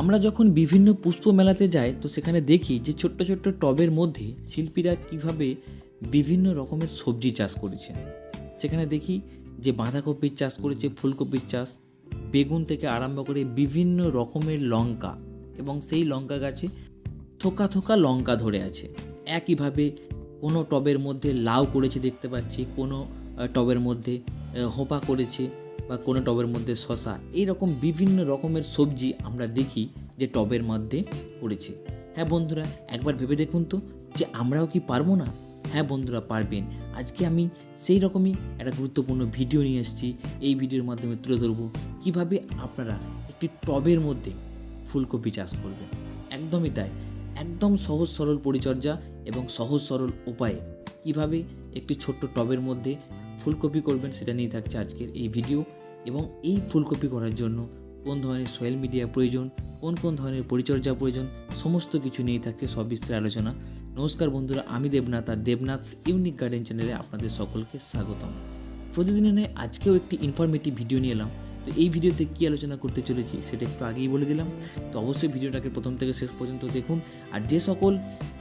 আমরা যখন বিভিন্ন পুষ্প মেলাতে যাই, তো সেখানে দেখি যে ছোট্ট ছোট্ট টবের মধ্যে শিল্পীরা কীভাবে বিভিন্ন রকমের সবজি চাষ করেছেন। সেখানে দেখি যে বাঁধাকপির চাষ করেছে, ফুলকপির চাষ, বেগুন থেকে আরম্ভ করে বিভিন্ন রকমের লঙ্কা এবং সেই লঙ্কা গাছে থোকা থোকা লঙ্কা ধরে আছে। একইভাবে কোনো টবের মধ্যে লাউ করেছে দেখতে পাচ্ছি, কোনো টবের মধ্যে হোপা করেছে বা কোনো টবের মধ্যে শশা এইরকম বিভিন্ন রকমের সবজি আমরা দেখি যে টবের মধ্যে করেছে হ্যাঁ বন্ধুরা, একবার ভেবে দেখুন তো যে আমরাও কি পারব না? হ্যাঁ বন্ধুরা, পারবেন। আজকে আমি সেই রকমই একটা গুরুত্বপূর্ণ ভিডিও নিয়ে এসেছি। এই ভিডিওর মাধ্যমে তুলে ধরবো কীভাবে আপনারা একটি টবের মধ্যে ফুলকপি চাষ করবেন। একদমই তাই। একদম সহজ সরল পরিচর্যা এবং সহজ সরল উপায়ে কীভাবে একটি ছোট্ট টবের মধ্যে ফুলকপি করবেন সেটা নিয়ে থাকছে আজকের এই ভিডিও। এবং এই ফুলকপি করার জন্য কোন ধরনের সয়েল মিডিয়া প্রয়োজন, কোন কোন ধরনের পরিচর্যা প্রয়োজন, সমস্ত কিছু নিয়ে থাকছে সবিস্তার আলোচনা। নমস্কার বন্ধুরা, আমি দেবনাথ আর দেবনাথ ইউনিক গার্ডেন চ্যানেলে আপনাদের সকলকে স্বাগতম। প্রতিদিনের নয় আজকেও একটি ইনফরমেটিভ ভিডিও নিয়ে এলাম। তো এই ভিডিওতে কী আলোচনা করতে চলেছি সেটা একটু আগেই বলে দিলাম। তো অবশ্যই ভিডিওটাকে প্রথম থেকে শেষ পর্যন্ত দেখুন। আর যে সকল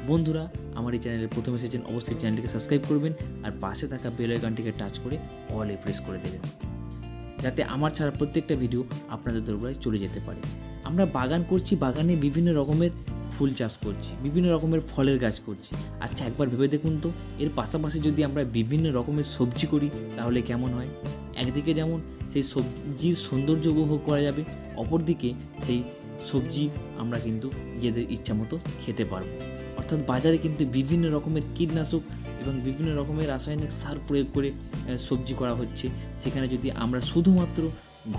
বন্ধুরা আমার এই চ্যানেলে প্রথম এসেছেন, অবশ্যই চ্যানেলটিকে সাবস্ক্রাইব করবেন। আর পাশে থাকা বেল আইকনটিকে টাচ করে অলে প্রেস করে দেবেন। যাতে আমার ছাড়া প্রত্যেকটা ভিডিও আপনাদের দরবারে চলে যেতে পারে। আমরা বাগান করছি, বাগানে বিভিন্ন রকমের ফুল চাষ করছি, বিভিন্ন রকমের ফলের গাছ করছি। আচ্ছা একবার ভেবে দেখুন তো, এর পাশাপাশি যদি আমরা বিভিন্ন রকমের সবজি করি, তাহলে কেমন হয়? একদিকে যেমন সেই সবজির সৌন্দর্য উপভোগ করা যাবে, অপরদিকে সেই সবজি আমরা কিন্তু নিজেদের ইচ্ছা মতো খেতে পারব। অর্থাৎ বাজারে কিন্তু বিভিন্ন রকমের কীটনাশক এবং বিভিন্ন রকমের রাসায়নিক সার প্রয়োগ করে সবজি করা হচ্ছে। সেখানে যদি আমরা শুধুমাত্র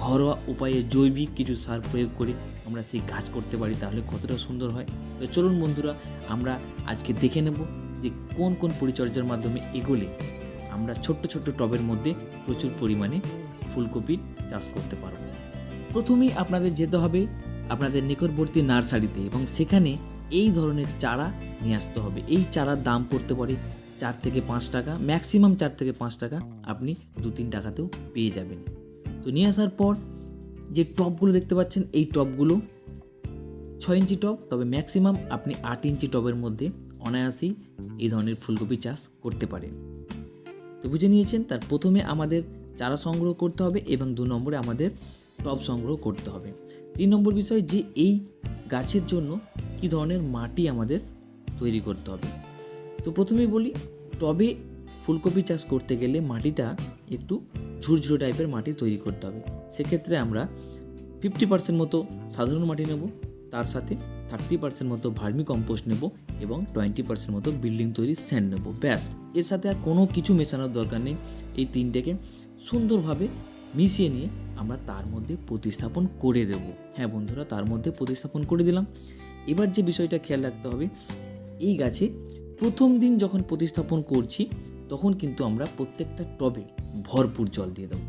ঘরোয়া উপায়ে জৈবিক কিছু সার প্রয়োগ করে আমরা সেই গাছ করতে পারি, তাহলে কতটা সুন্দর হয়? তো চলুন বন্ধুরা, আমরা আজকে দেখে নেব যে কোন কোন পরিচর্যার মাধ্যমে এগোলে আমরা ছোট্ট ছোট্ট টবের মধ্যে প্রচুর পরিমাণে ফুলকপির চাষ করতে পারব। প্রথমেই আপনাদের যেতে হবে আপনাদের নিকটবর্তী নার্সারিতে এবং সেখানে এই ধরনের চারা নিয়ে আসতে হবে। এই চারার দাম পড়তে পারে চার থেকে পাঁচ টাকা ম্যাক্সিমাম চার থেকে পাঁচ টাকা আপনি দু তিন টাকাতেও পেয়ে যাবেন। তো নিয়ে আসার পর যে টবগুলো দেখতে পাচ্ছেন, এই টবগুলো ছয় ইঞ্চি টব তবে ম্যাক্সিমাম আপনি আট ইঞ্চি টবের মধ্যে অনায়াসেই এই ধরনের ফুলকপি চাষ করতে পারেন। তো বুঝে নিয়েছেন, তার প্রথমে আমাদের চারা সংগ্রহ করতে হবে এবং দু নম্বরে আমাদের টব সংগ্রহ করতে হবে। তিন নম্বর বিষয় যে এই গাছের জন্য কী ধরনের মাটি আমাদের তৈরি করতে হবে? তো প্রথমেই বলি, টবে ফুলকপি চাষ করতে গেলে মাটিটা একটু ঝুরঝুরে টাইপের মাটি তৈরি করতে হবে। সেক্ষেত্রে আমরা ফিফটি পার্সেন্ট মতো সাধারণ মাটি নেব, তার সাথে থার্টি পার্সেন্ট মতো ভার্মি কম্পোস্ট নেব এবং টোয়েন্টি পার্সেন্ট মতো বিল্ডিং তৈরি স্যান্ড নেব, ব্যাস। এর সাথে আর কোনো কিছু মেশানোর দরকার নেই, এই তিনটেকে সুন্দরভাবে মিশিয়ে নিয়ে আমরা তার মধ্যে প্রতিস্থাপন করে দেব। হ্যাঁ বন্ধুরা, তার মধ্যে প্রতিস্থাপন করে দিলাম। এবার যে বিষয়টা খেয়াল রাখতে হবে, এই গাছে প্রথম দিন যখন প্রতিস্থাপন করছি, তখন কিন্তু আমরা প্রত্যেকটা টবে ভরপুর জল দিয়ে দেবো।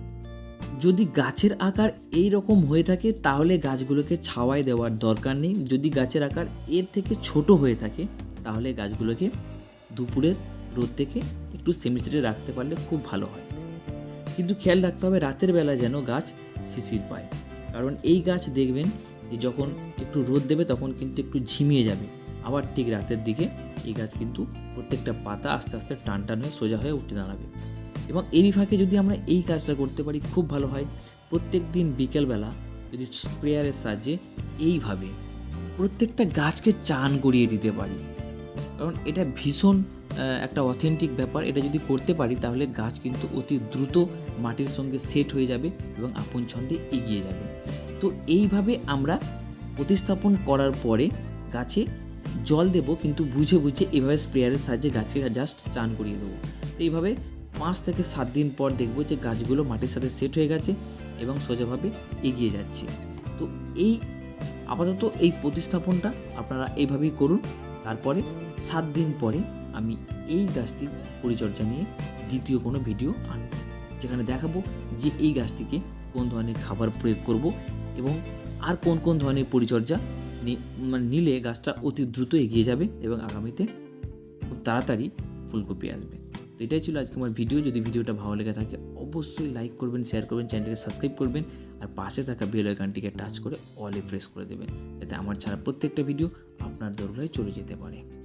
যদি গাছের আকার এই রকম হয়ে থাকে, তাহলে গাছগুলোকে ছাওয়ায় দেওয়ার দরকার নেই। যদি গাছের আকার এর থেকে ছোট হয়ে থাকে, তাহলে গাছগুলোকে দুপুরের রোদ থেকে একটু সেমিস্টারে রাখতে পারলে খুব ভালো হয়। কিন্তু খেয়াল রাখতে হবে, রাতের বেলা যেন গাছ শিশির পায়। কারণ এই গাছ দেখবেন যে যখন একটু রোদ দেবে তখন কিন্তু একটু ঝিমিয়ে যাবে। আবার ঠিক রাতের দিকে এই গাছ কিন্তু প্রত্যেকটা পাতা আস্তে আস্তে টান টান হয়ে সোজা হয়ে উঠে দাঁড়াবে। এবং এরই ফাঁকে যদি আমরা এই কাজটা করতে পারি, খুব ভালো হয়। প্রত্যেক দিন বিকেলবেলা যদি স্প্রেয়ারের সাহায্যে এইভাবে প্রত্যেকটা গাছকে চান করিয়ে দিতে পারি। কারণ এটা ভীষণ একটা অথেন্টিক ব্যাপার। এটা যদি করতে পারি তাহলে গাছ কিন্তু অতি দ্রুত মাটির সঙ্গে সেট হয়ে যাবে এবং আপন ছন্দে এগিয়ে যাবে। তো এইভাবে আমরা প্রতিস্থাপন করার পরে গাছে জল দেব, কিন্তু বুঝে বুঝে এইভাবে স্প্রেয়ারের সাহায্যে গাছে জাস্ট চান করিয়ে দেবো। তো এইভাবে পাঁচ থেকে সাত দিন পর দেখব যে গাছগুলো মাটির সাথে সেট হয়ে গেছে এবং সোজাভাবে এগিয়ে যাচ্ছে। তো এই আপাতত এই প্রতিস্থাপনটা আপনারা এইভাবেই করুন। তারপরে সাত দিন পরে আমি এই গাছটির পরিচর্যা নিয়ে দ্বিতীয় কোনো ভিডিও আনব যেখানে দেখাবো যে এই গাছটিকে কোন ধরনের খাবার প্রয়োগ করব এবং আর কোন কোন ধরনের পরিচর্যা মানে নিলে গাছটা অতি দ্রুত এগিয়ে যাবে এবং আগামীতে খুব তাড়াতাড়ি ফুলকপি আসবে। তো এটাই ছিল আজকে আমার ভিডিও। যদি ভিডিওটা ভালো লেগে থাকে, অবশ্যই লাইক করবেন শেয়ার করবেন চ্যানেলটিকে সাবস্ক্রাইব করবেন আর পাশে থাকা বেল আইকনটিকে টাচ করে অলে প্রেস করে দেবেন। যাতে আমার ছাড়া প্রত্যেকটা ভিডিও আপনার দরকারে চলে যেতে পারে।